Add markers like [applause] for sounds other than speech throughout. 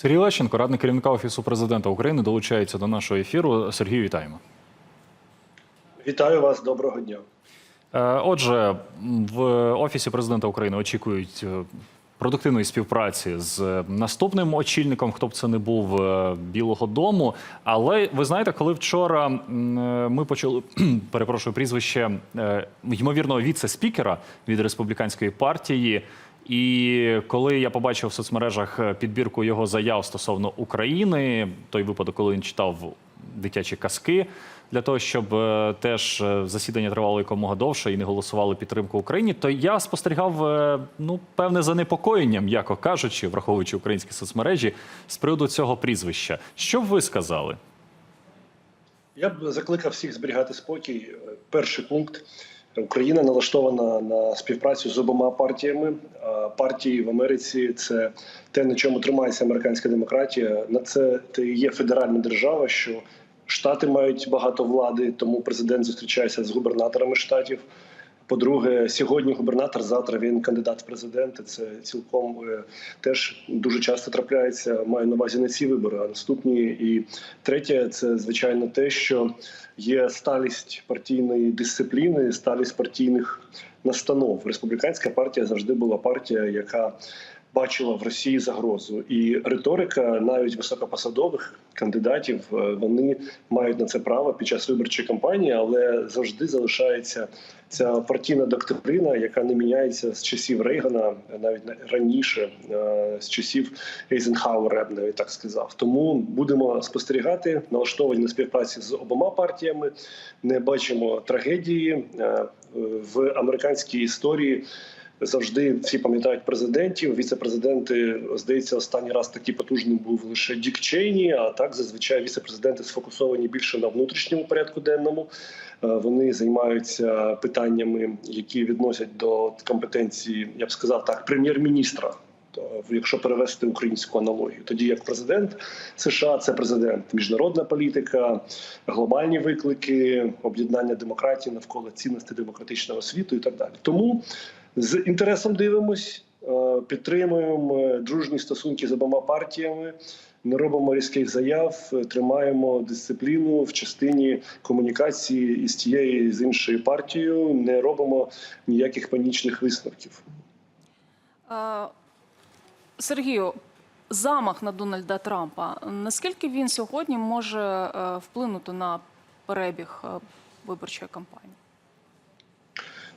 Сергій Лещенко, радник керівника офісу президента України, долучається до нашого ефіру. Сергію, вітаємо. Вітаю вас, доброго дня. Е, Отже, в офісі президента України очікують е, продуктивної співпраці з наступним очільником, хто б це не був е, Білого Дому. Але ви знаєте, коли вчора ми почули [clears throat] перепрошую прізвище ймовірного віце-спікера від республіканської партії. І коли я побачив в соцмережах е, підбірку його заяв стосовно України, той випадок, коли він читав дитячі казки, для того, щоб е, теж е, засідання тривало якомога довше і не голосували підтримку Україні, то я спостерігав ну певне занепокоєння, м'яко кажучи, враховуючи українські соцмережі, з приводу цього прізвища. Що б ви сказали? Я б закликав всіх зберігати спокій. Перший пункт. Україна налаштована на співпрацю з обома партіями. Партії в Америці це те, на чому тримається американська демократія. На це є федеральна держава, що штати мають багато влади, тому президент зустрічається з губернаторами штатів. По-друге, сьогодні губернатор, завтра він кандидат в президенти. Це цілком е, теж дуже часто трапляється. Маю на увазі не ці вибори, а наступні. І третє, це звичайно те, що є сталість партійної дисципліни, сталість партійних настанов. Республіканська партія завжди була партія, яка бачила в Росії загрозу, і риторика навіть високопосадових кандидатів е, вони мають на це право під час виборчої кампанії, але завжди залишається ця партійна доктрина, яка не міняється з часів Рейгана, навіть раніше е, з часів Ейзенхауера, навіть так сказав. Тому будемо спостерігати налаштовані на співпраці з обома партіями. Не бачимо трагедії е, в американській історії. Завжди всі пам'ятають президентів. Віце-президенти, здається, останній раз такий потужний був лише Дік Чейні. А так зазвичай віце-президенти сфокусовані більше на внутрішньому порядку денному. Е, Вони займаються питаннями, які відносять до компетенції, я б сказав так, прем'єр-міністра. То, якщо перевести українську аналогію, тоді як президент США це президент, міжнародна політика, глобальні виклики, об'єднання демократії навколо цінностей демократичного світу і так далі. Тому з інтересом дивимось, е, підтримуємо дружні стосунки з обома партіями. Не робимо різких заяв, тримаємо дисципліну в частині комунікації із тією з іншою партією. Не робимо ніяких панічних висновків. Е, Сергію, замах на Дональда Трампа. Наскільки він сьогодні може е, вплинути на перебіг е, виборчої кампанії?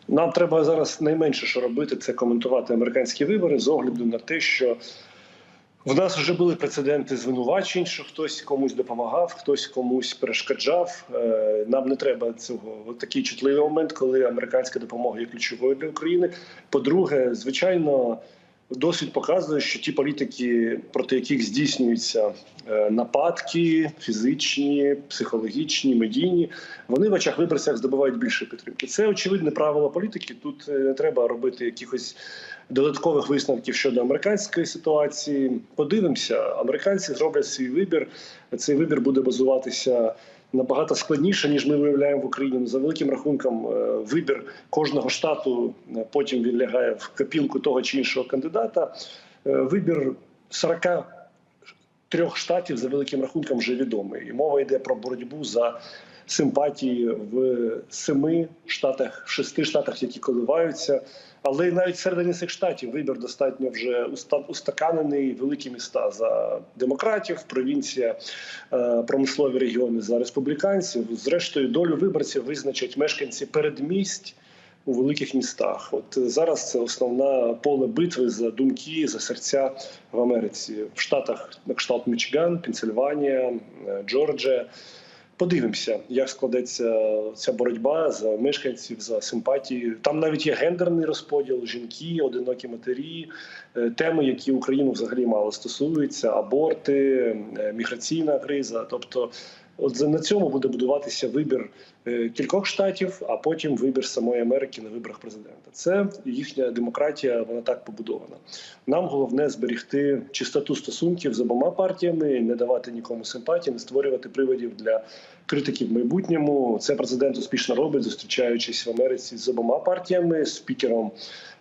Нам треба зараз найменше, що робити, це коментувати американські вибори з огляду на те, що в нас вже були прецеденти звинувачень, що хтось комусь допомагав, хтось комусь перешкоджав. Е, Нам не треба цього. От такий чутливий момент, коли американська допомога є ключовою для України. По-друге, звичайно. Досвід показує, що ті політики, проти яких здійснюються е, нападки, фізичні, психологічні, медійні, вони в очах виборцях здобувають більше підтримки. Це очевидне правило політики. Тут не треба робити якихось додаткових висновків щодо американської ситуації. Подивимося, американці зроблять свій вибір. Цей вибір буде базуватися. Набагато складніше ніж ми виявляємо в Україні. За великим рахунком, е, вибір кожного штату е, потім він лягає в копілку того чи іншого кандидата. Е, Вибір 43 штатів за великим рахунком вже відомий. І мова йде про боротьбу за симпатії в семи штатах, шести штатах, які коливаються. Але навіть всередині цих штатів вибір достатньо вже уста- устаканений. Великі міста за демократів, провінція, е, промислові регіони за республіканців. Зрештою, долю виборців визначать мешканці передмість у великих містах. От зараз це основна поле битви за думки, за серця в Америці, в штатах на кшталт Мічиган, Пенсильванія, е, Джорджія. Подивимося, як складеться ця боротьба за мешканців, за симпатії. Там навіть є гендерний розподіл, жінки, одинокі матері, е, теми, які Україну взагалі мало стосуються: аборти, е, міграційна криза. Тобто, от на цьому буде будуватися вибір е, кількох штатів, а потім вибір самої Америки на виборах президента. Це їхня демократія, вона так побудована. Нам головне зберігти чистоту стосунків з обома партіями, не давати нікому симпатії, не створювати приводів для критики в майбутньому. Це президент успішно робить, зустрічаючись в Америці з обома партіями, спікером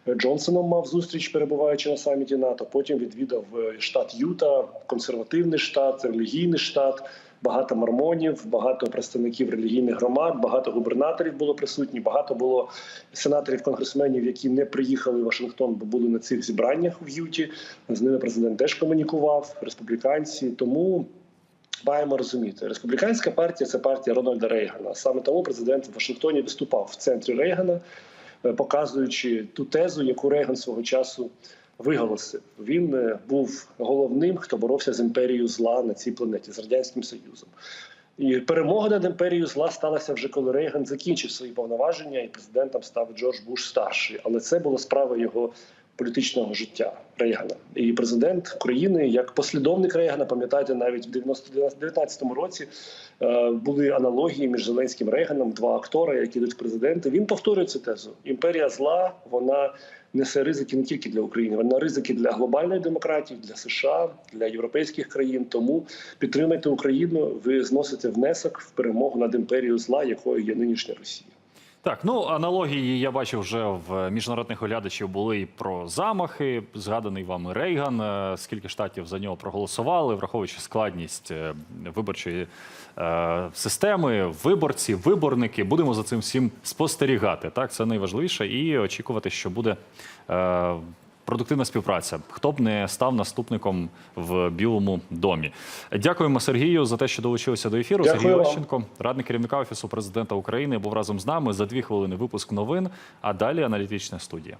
Джонсоном мав зустріч, перебуваючи на саміті НАТО. Потім відвідав е, штат Юта, консервативний штат, релігійний штат. Багато мормонів, багато представників релігійних громад, багато губернаторів було присутні. Багато було сенаторів, конгресменів, які не приїхали в Вашингтон, бо були на цих зібраннях в Юті. З ними президент теж комунікував, республіканці. Тому маємо розуміти, республіканська партія це партія Рональда Рейгана. Саме тому президент в Вашингтоні виступав в центрі Рейгана, е, показуючи ту тезу, яку Рейган свого часу виголосив. Він е, був головним, хто боровся з імперією зла на цій планеті з радянським союзом. І перемога над імперією зла сталася вже коли Рейган закінчив свої повноваження, і президентом став Джордж Буш старший. Але це була справа його політичного життя Рейгана. І президент України, як послідовник Рейгана, пам'ятаєте, навіть в 19 році е, були аналогії між Зеленським Рейганом, два актори, які йдуть в президенти. Він повторює цю тезу. Імперія зла вона несе ризики не тільки для України, вона ризики для глобальної демократії, для США, для європейських країн. Тому підтримайте Україну. Ви зносите внесок в перемогу над імперією зла, якою є нинішня Росія. Так, ну аналогії я бачив вже в міжнародних оглядачів були і про замахи. Згаданий вами Рейган. Е, Скільки штатів за нього проголосували, враховуючи складність е, виборчої е, системи, виборці, виборники. Будемо за цим всім спостерігати. Так, це найважливіше, і очікувати, що буде. Продуктивна співпраця. Хто б не став наступником в Білому домі. Дякуємо Сергію за те, що долучилися до ефіру. Дякую Сергій. Лещенко, радник керівника офісу президента України, був разом з нами за дві хвилини. Випуск новин. А далі аналітична студія.